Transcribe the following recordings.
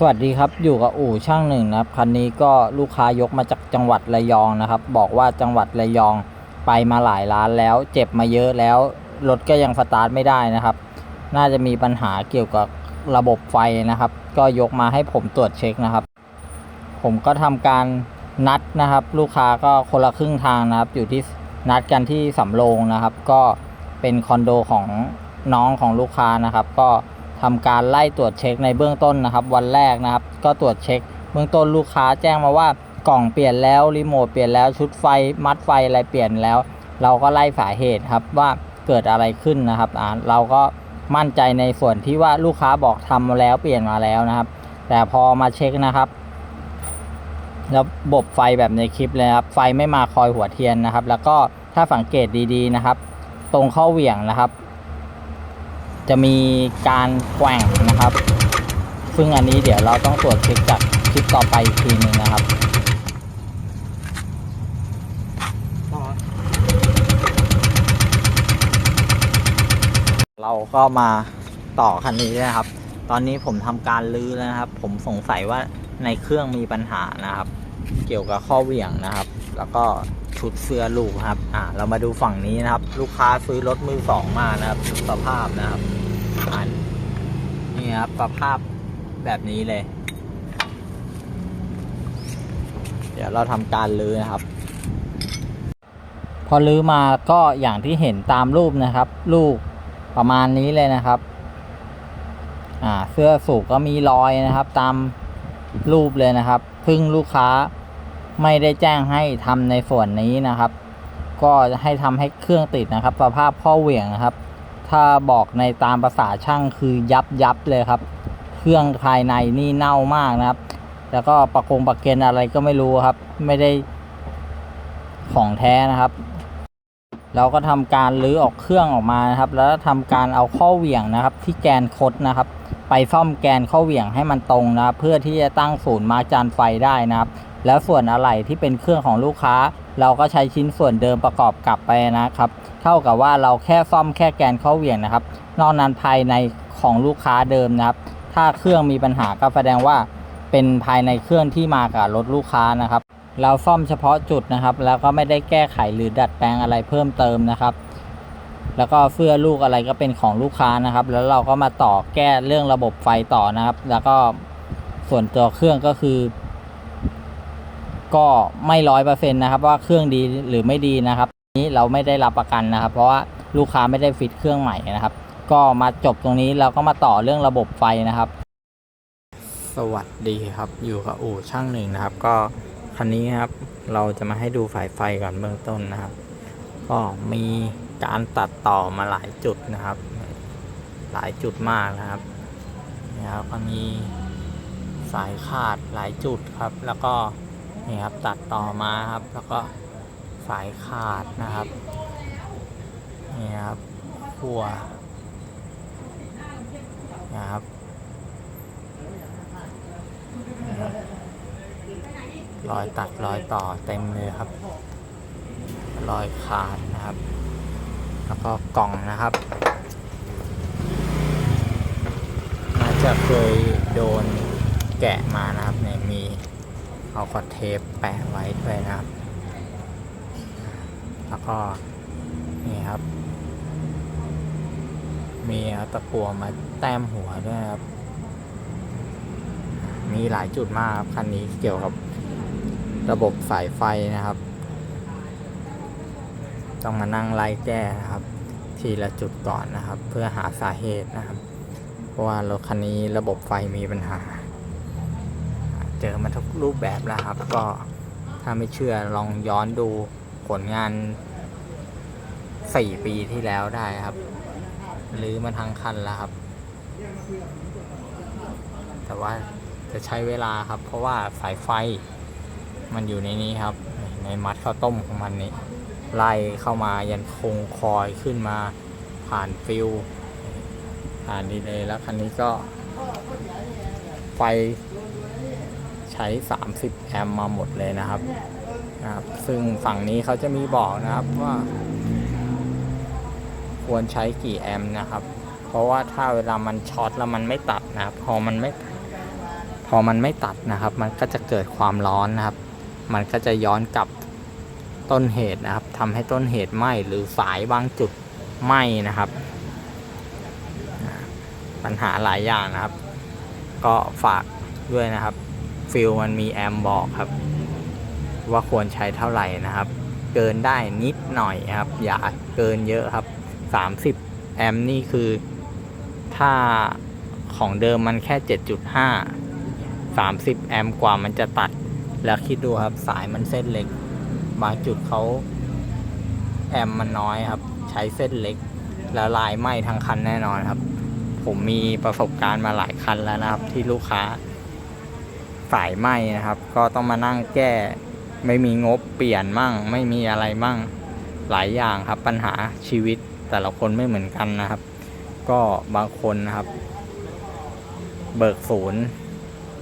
สวัสดีครับอยู่กับอู่ช่างหนึ่งนะครับคันนี้ก็ลูกค้ายกมาจากจังหวัดระยองนะครับ บอกว่าจังหวัดระยองไปมาหลายร้านแล้ว เจ็บมาเยอะแล้วรถก็ยังสตาร์ทไม่ได้นะครับ น่าจะมีปัญหาเกี่ยวกับระบบไฟนะครับ ก็ยกมาให้ผมตรวจเช็คนะครับ ผมก็ทำการนัดนะครับ ลูกค้าก็คนละครึ่งทางนะครับ อยู่ที่นัดกันที่สำโรงนะครับ ก็เป็นคอนโดของน้องของลูกค้านะครับ ก็ ทำการไล่ตรวจเช็คในเบื้องต้นนะครับ วันแรกนะครับ ก็ตรวจเช็ค เบื้องต้นลูกค้าแจ้งมาว่ากล่องเปลี่ยนแล้วรีโมทเปลี่ยนแล้วชุดไฟมัดไฟอะไรเปลี่ยนแล้ว เราก็ไล่สาเหตุครับว่าเกิดอะไรขึ้นนะครับอ่าเราก็มั่นใจในส่วนที่ว่าลูกค้าบอกทำมาแล้วเปลี่ยนมาแล้วนะครับ แต่พอมาเช็คนะครับระบบไฟแบบในคลิปเลยครับไฟไม่มาคอยหัวเทียนนะครับ แล้วก็ถ้าสังเกตดีๆนะครับ ตรงเข้าเหวี่ยงนะครับ จะมีการแกว่งนะครับ ซึ่งอันนี้เดี๋ยวเราต้องตรวจเช็คจากคลิปต่อไปอีกทีหนึ่งนะครับเราก็มาต่อคันนี้นะครับ ตอนนี้ผมทำการลื้อแล้วนะครับ ผมสงสัยว่าในเครื่องมีปัญหานะครับ เกี่ยวกับข้อเหวี่ยงนะครับ แล้วก็ชุดเสื้อลูกครับ อ่า เรามาดูฝั่งนี้นะครับ ลูกค้าซื้อรถมือสองมานะครับ สภาพนะครับอันนี่ครับสภาพแบบนี้เลย เดี๋ยวเราทำการลื้อนะครับ พอลื้อมาก็อย่างที่เห็นตามรูปนะครับ ลูกประมาณนี้เลยนะครับ อ่า เสื้อสูบก็มีรอยนะครับ ตามรูปเลยนะครับซึ่งลูกค้า ไม่ได้แจ้งให้ทำในส่วนนี้นะครับ ก็ให้ทำให้เครื่องติดนะครับ สภาพข้อเหวี่ยงนะครับ ถ้าบอกในตามภาษาช่างคือยับยับเลยครับ เครื่องภายในนี่เน่ามากนะครับ แล้วก็ประกงประเก็นอะไรก็ไม่รู้ครับ ไม่ได้ของแท้นะครับ เราก็ทำการรื้อออกเครื่องออกมานะครับ แล้วทำการเอาข้อเหวี่ยงนะครับ ที่แกนคดนะครับ ไปซ่อมแกนข้อเหวี่ยงให้มันตรงนะครับ เพื่อที่จะตั้งศูนย์มาจานไฟได้นะครับ แล้วส่วนอะไหล่ที่เป็นเครื่องของลูกค้า เราก็ใช้ชิ้นส่วนเดิมประกอบกลับไปนะครับ เท่ากับว่าเราแค่ซ่อมแค่แกนเข้อเหวี่ยงนะครับ นอกนั้นภายในของลูกค้าเดิมนะครับ ถ้าเครื่องมีปัญหาก็แสดงว่าเป็นภายในเครื่องที่มากับรถลูกค้านะครับ เราซ่อมเฉพาะจุดนะครับ แล้วก็ไม่ได้แก้ไขหรือดัดแปลงอะไรเพิ่มเติมนะครับ แล้วก็เสื้อลูกอะไรก็เป็นของลูกค้านะครับ แล้วเราก็มาต่อแก้เรื่องระบบไฟต่อนะครับ แล้วก็ส่วนตัวเครื่องก็คือ ก็ไม่ร้อยเปอร์เซ็นต์นะครับว่าเครื่องดีหรือไม่ดีนะครับ นี้เราไม่ได้รับประกันนะครับ เพราะว่าลูกค้าไม่ได้ฟิตเครื่องใหม่นะครับ ก็มาจบตรงนี้เราก็มาต่อเรื่องระบบไฟนะครับ สวัสดีครับอยู่กับอู่ช่างหนึ่งนะครับ ก็คันนี้ครับเราจะมาให้ดูสายไฟก่อนเบื้องต้นนะครับ ก็มีการตัดต่อมาหลายจุดนะครับ หลายจุดมากนะครับนี่ครับก็มีสายขาดหลายจุดครับ แล้วก็ นี่ครับตัดต่อมาครับ แล้วก็สายขาดนะครับ นี่ครับขั้วนะครับนี่ครับรอยตัดรอยต่อเต็มเลยครับ รอยขาดนะครับ แล้วก็กล่องนะครับน่าจะเคยโดนแกะมานะครับเนี่ยมี เอากดเทปแปะไว้ด้วยนะครับ แล้วก็นี่ครับ มีตะกั่วมาแต้มหัวด้วยครับ มีหลายจุดมากครับคันนี้เกี่ยวกับระบบสายไฟนะครับ ต้องมานั่งไล่แก้นะครับ ทีละจุดก่อนนะครับ เพื่อหาสาเหตุนะครับ เพราะว่ารถคันนี้ระบบไฟมีปัญหา เจอมาทุกรูปแบบแล้วครับ ก็ถ้าไม่เชื่อลองย้อนดูผลงาน 4 ปีที่แล้วได้ครับหรือมาทั้งคันแล้วครับ แต่ว่าจะใช้เวลาครับ เพราะว่าสายไฟมันอยู่ในนี้ครับ ในมัดข้าวต้มของมันนี้ไล่เข้ามายันคงคอยขึ้นมาผ่านฟิวผ่านดีเลยแล้วคันนี้ก็ไฟ ช้ 30 แอมป์มาหมดเลยนะครับนะครับ ซึ่งฝั่งนี้เขาจะมีบอกนะครับว่า ควรใช้กี่แอมป์นะครับ เพราะว่าถ้าเวลามันช็อตแล้วมันไม่ตัดนะครับ พอมันไม่ พอมันไม่ตัดนะครับ มันก็จะเกิดความร้อนนะครับ มันก็จะย้อนกลับต้นเหตุนะครับทำให้ต้นเหตุไหม้หรือสายบางจุดไหม้นะครับ ปัญหาหลายอย่างนะครับ ก็ฝากด้วยนะครับ ฟิลมันมีแอมบอกครับ ว่าควรใช้เท่าไหร่นะครับ เกินได้นิดหน่อยครับ อย่าเกินเยอะครับ 30 แอมนี่คือ ถ้าของเดิมมันแค่ 7.5 30 แอมกว่ามันจะตัด แล้วคิดดูครับสายมันเส้นเล็ก บางจุดเขาแอมมันน้อยครับ ใช้เส้นเล็ก แล้วลายไหม้ทั้งคันแน่นอนครับ ผมมีประสบการณ์มาหลายคันแล้วนะครับ ที่ลูกค้า สายไหมนะครับ ก็ต้องมานั่งแก้ ไม่มีงบเปลี่ยนมั่ง ไม่มีอะไรมั่งหลายอย่างครับปัญหาชีวิตแต่ละคนไม่เหมือนกันนะครับ ก็บางคนนะครับ เบิกศูนย์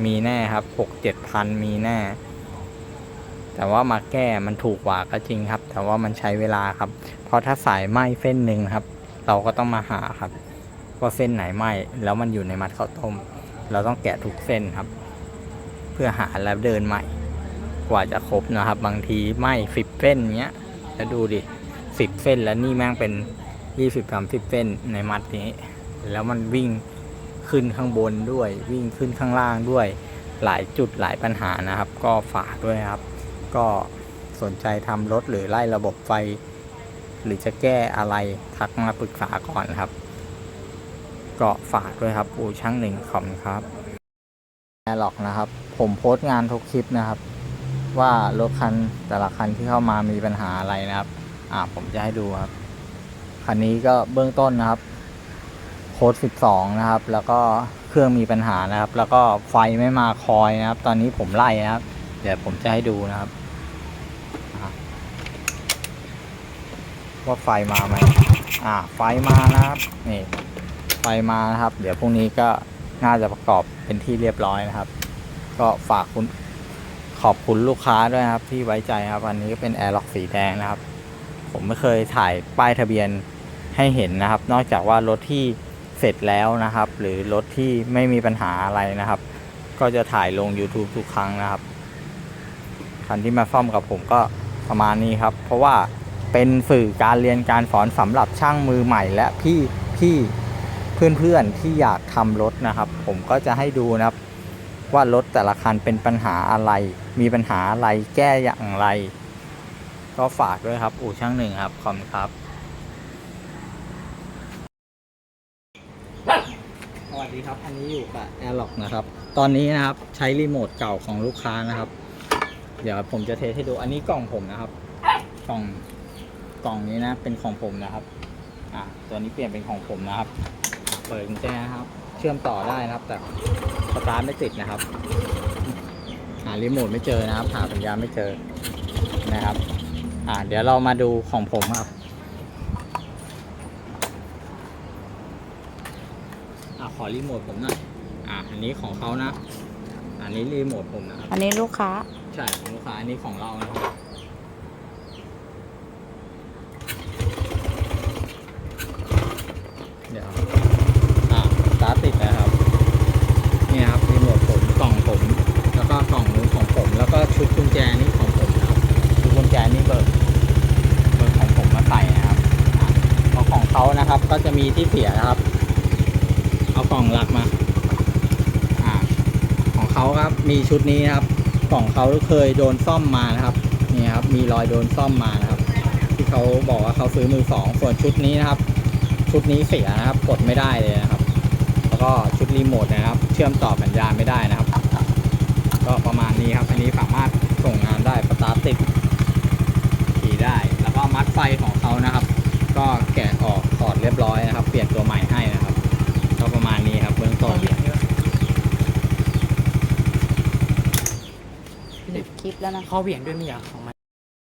มีแน่ครับหกเจ็ดพันมีแน่ แต่ว่ามาแก้มันถูกกว่าก็จริงครับ แต่ว่ามันใช้เวลาครับ เพราะถ้าสายไหมเส้นหนึ่งครับ เราก็ต้องมาหาครับว่าเส้นไหนไหมแล้วมันอยู่ในมัดข้าวต้ม เราต้องแกะทุกเส้นครับ เพื่อหาแล้วเดินใหม่ กว่าจะครบนะครับ บางทีไหม้สิบเส้นเนี้ยแล้วดูดิสิบเส้นแล้วนี่แม่งเป็นยี่สิบสามสิบเส้นในมัดนี้ แล้วมันวิ่งขึ้นข้างบนด้วย วิ่งขึ้นข้างล่างด้วย หลายจุดหลายปัญหานะครับ ก็ฝากด้วยครับ ก็สนใจทำรถหรือไล่ระบบไฟ หรือจะแก้อะไรทักมาปรึกษาก่อนครับ ก็ฝากด้วยครับอูช่างหนึ่งขอบครับ แอร์ล็อกนะครับ ผมโพสต์งานทุกคลิปนะครับ ว่ารถคันแต่ละคันที่เข้ามามีปัญหาอะไรนะครับ อ่าผมจะให้ดูครับ คันนี้ก็เบื้องต้นนะครับ โค้ด12 นะครับ แล้วก็เครื่องมีปัญหานะครับ แล้วก็ไฟไม่มาคอยนะครับ ตอนนี้ผมไล่นะครับ เดี๋ยวผมจะให้ดูนะครับ ว่าไฟมาไหมอ่า ไฟมานะครับ นี่ ไฟมานะครับ เดี๋ยวพรุ่งนี้ก็ น่าจะประกอบเป็นที่เรียบร้อยนะครับ ก็ฝากคุณขอบคุณลูกค้าด้วยครับ ที่ไว้ใจครับ อันนี้ก็เป็นแอร์ล็อกสีแดงนะครับ ผมไม่เคยถ่ายป้ายทะเบียนให้เห็นนะครับ นอกจากว่ารถที่เสร็จแล้วนะครับ หรือรถที่ไม่มีปัญหาอะไรนะครับ ก็จะถ่ายลง YouTube ทุกครั้งนะครับคันที่มาซ่อมกับผมก็ประมาณนี้ครับ เพราะว่าเป็นสื่อการเรียนการสอนสำหรับช่างมือใหม่และพี่พี่ เพื่อนๆที่อยากทำรถนะครับ ผมก็จะให้ดูนะครับ ว่ารถแต่ละคันเป็นปัญหาอะไร มีปัญหาอะไรแก้อย่างไร ก็ฝากด้วยครับ อู่ช่างหนึ่งครับ ขอบคุณครับสวัสดีครับอันนี้อยู่กับ a i r l o c k นะครับ ตอนนี้นะครับใช้รีโมทเก่าของลูกค้านะครับ เดี๋ยวผมจะเทสให้ดูอันนี้กล่องผมนะครับ กล่องกล่องนี้นะเป็นของผมนะครับ อ่าตัวนี้เปลี่ยนเป็นของผมนะครับ เปิดกุญแจนะครับ เชื่อมต่อได้นะครับ แต่สตาร์ทไม่ติดนะครับ หารีโมทไม่เจอนะครับ หาสัญญาณไม่เจอนะครับ อ่า เดี๋ยวเรามาดูของผมครับอ่าขอรีโมทผมหน่อยอ่า อันนี้ของเขานะ อันนี้รีโมทผมนะครับ อันนี้ลูกค้า ใช่ของลูกค้าอันนี้ของเรานะครับ เดี๋ยว อ่าสตาร์ทติดนะครับ นี่นะครับรีโมทผมกล่องผม แล้วก็กล่องนู้นของผม แล้วก็ชุดกุญแจนี่ของผมนะครับชุดกุญแจนี่เบิกเบิกของผมมาใส่นะครับอะเพราะของเขานะครับ ก็จะมีที่เสียนะครับ เอาก ลักมาอ่าของเขาครับมีชุดนี้นะครับกล่องเขาเคยโดนซ่อมมานะครับนี่ครับมีรอยโดนซ่อมมานะครับ ที่เขาบอกว่าเขาซื้อมือสองส่วนชุดนี้นะครับ ชุดนี้เสียนะครับกดไม่ได้เลยนะครับ แล้วก็ชุดรีโมทนะครับ เชื่อมต่อสัญญาณไม่ได้นะครับ ก็ประมาณนี้ครับอันนี้สามารถส่งงานได้สตาร์ติดขี่ได้ แล้วก็มัดไฟของเขานะครับ ก็แกะออกถอดเรียบร้อยนะครับ เปลี่ยนตัวใหม่ให้นะครับ ก็ประมาณนี้ครับเบื้องต้น ปิดคลิป แล้วนะข้อเหวี่ยงด้วยมีอะของมัน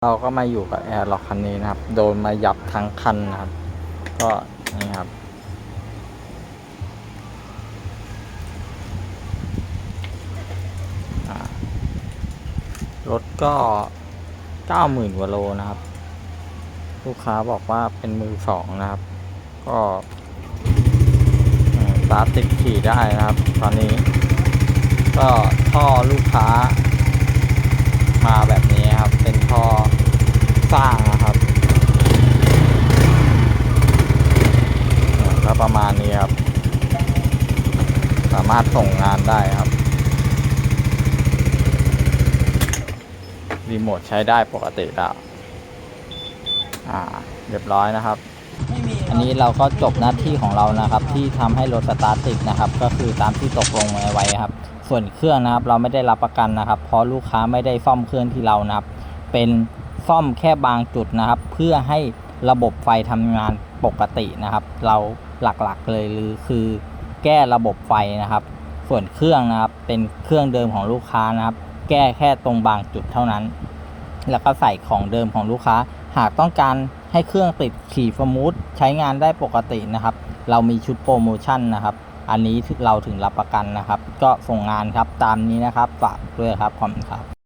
เราก็มาอยู่กับแอร์ล็อกคันนี้นะครับ โดนมายับทั้งคันนะครับ ก็นี่ครับอ่ารถก็เก้าหมื่นกว่าโลนะครับ ลูกค้าบอกว่าเป็นมือสองนะครับ ก็เอ่อสตาร์ทติดขี่ได้นะครับ ตอนนี้ ก็ท่อลูกค้ามาแบบนี้ครับ เป็นท่อสร้างนะครับก็ประมาณนี้ครับ สามารถส่งงานได้ครับ รีโมท ใช้ได้ปกติแล้วอ่า เรียบร้อยนะครับ อันนี้เราก็จบหน้าที่ของเรานะครับ ที่ทำให้รถสตาร์ทติดนะครับ ก็คือตามที่ตกลงไว้ครับ ส่วนเครื่องนะครับ เราไม่ได้รับประกันนะครับ เพราะลูกค้าไม่ได้ซ่อมเครื่องที่เรานะครับ เป็นซ่อมแค่บางจุดนะครับ เพื่อให้ระบบไฟทำงานปกตินะครับ เราหลักๆเลยหรือคือแก้ระบบไฟนะครับ ส่วนเครื่องนะครับเป็นเครื่องเดิมของลูกค้านะครับ แก้แค่ตรงบางจุดเท่านั้น แล้วก็ใส่ของเดิมของลูกค้า หากต้องการให้เครื่องติดขี่ฟมูดใช้งานได้ปกตินะครับ เรามีชุดโปรโมชั่นนะครับ อันนี้เราถึงรับประกันนะครับ ก็ส่งงานครับตามนี้นะครับฝากด้วยครับขอบคุณครับ